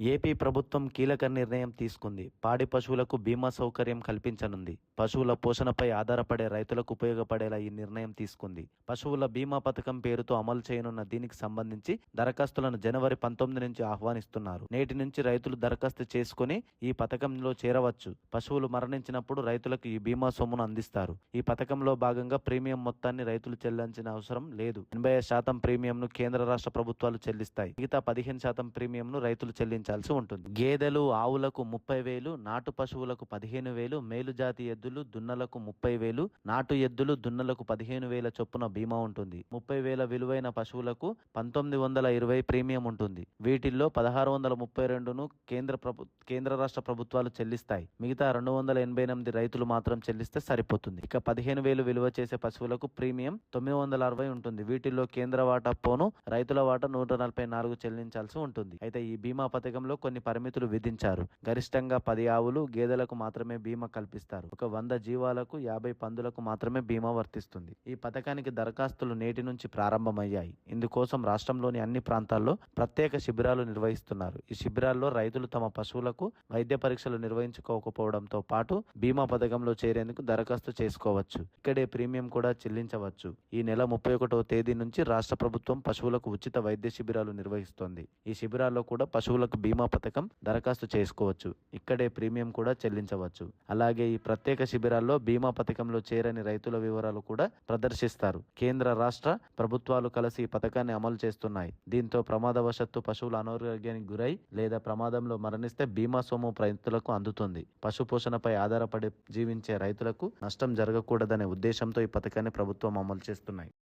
AP ప్రభుత్వం కీలక నిర్ణయం తీసుకుంది. పాడి పశువులకు బీమా సౌకర్యం కల్పించనుంది. పశువుల పోషణపై ఆధారపడే రైతులకు ఉపయోగపడేలా ఈ నిర్ణయం తీసుకుంది. పశువుల బీమా పథకం పేరుతో అమలు చేయనున్న దీనికి సంబంధించి దరఖాస్తులను జనవరి పంతొమ్మిది నుంచి ఆహ్వానిస్తున్నారు. నేటి నుంచి రైతులు దరఖాస్తు చేసుకుని ఈ పథకంలో చేరవచ్చు. పశువులు మరణించినప్పుడు రైతులకు ఈ బీమా సొమ్మును అందిస్తారు. ఈ పథకంలో భాగంగా ప్రీమియం మొత్తాన్ని రైతులు చెల్లించిన అవసరం లేదు. ఎనభై శాతం ప్రీమియంను కేంద్ర రాష్ట్ర ప్రభుత్వాలు చెల్లిస్తాయి. మిగతా పదిహేను శాతం ప్రీమియంను రైతులు చెల్లించాల్సి ఉంటుంది. గేదెలు ఆవులకు ముప్పై వేలు నాటు పశువులకు పదిహేను వేలు మేలు జాతి ఎద్దులు దున్నలకు ముప్పై వేలు నాటు ఎద్దులు దున్నలకు పదిహేను వేల చొప్పున బీమా ఉంటుంది. ముప్పై వేల విలువైన పశువులకు పంతొమ్మిది వందల ఇరవై ప్రీమియం ఉంటుంది. వీటిల్లో పదహారు వందల ముప్పై రెండును కేంద్ర ప్రభు కేంద్ర రాష్ట్ర ప్రభుత్వాలు చెల్లిస్తాయి. మిగతా రెండు వందల ఎనభై ఎనిమిది రైతులు మాత్రం చెల్లిస్తే సరిపోతుంది. ఇక పదిహేను వేలు విలువ చేసే పశువులకు ప్రీమియం తొమ్మిది వందల అరవై ఉంటుంది. వీటిల్లో కేంద్ర వాటా పోను రైతుల వాటా నూట నలభై నాలుగు చెల్లించాల్సి ఉంటుంది. అయితే ఈ బీమా పథకంలో కొన్ని పరిమితులు విధించారు. గరిష్టంగా పది ఆవులు గేదెలకు మాత్రమే బీమా కల్పిస్తారు. ఒక వంద జీవాలకు యాభై పందులకు మాత్రమే బీమా వర్తిస్తుంది. ఈ పథకానికి దరఖాస్తులు నేటి నుంచి ప్రారంభమయ్యాయి. ఇందుకోసం రాష్ట్రంలోని అన్ని ప్రాంతాల్లో ప్రత్యేక శిబిరాలు నిర్వహిస్తున్నారు. ఈ శిబిరాల్లో రైతులు తమ పశువులకు వైద్య పరీక్షలు నిర్వహించుకోకపోవడంతో పాటు బీమా పథకంలో చేరేందుకు దరఖాస్తు చేసుకోవచ్చు. ఇక్కడే ప్రీమియం కూడా చెల్లించవచ్చు. ఈ నెల ముప్పై ఒకటో తేదీ నుంచి రాష్ట్ర ప్రభుత్వం పశువులకు ఉచిత వైద్య శిబిరాలు నిర్వహిస్తోంది. ఈ శిబిరాల్లో కూడా పశువులకు బీమా పథకం దరఖాస్తు చేసుకోవచ్చు. ఇక్కడే ప్రీమియం కూడా చెల్లించవచ్చు. అలాగే ఈ ప్రత్యేక శిబిరాల్లో బీమా పథకంలో చేరని రైతుల వివరాలు కూడా ప్రదర్శిస్తారు. కేంద్ర రాష్ట్ర ప్రభుత్వాలు కలిసి ఈ పథకాన్ని అమలు చేస్తున్నాయి. దీంతో ప్రమాదవశత్తు పశువులు అనారోగ్యానికి గురై లేదా ప్రమాదంలో మరణిస్తే బీమా సొమ్ము రైతులకు అందుతుంది. పశు పోషణపై ఆధారపడి జీవించే రైతులకు నష్టం జరగకూడదనే ఉద్దేశంతో ఈ పథకాన్ని ప్రభుత్వం అమలు చేస్తున్నాయి.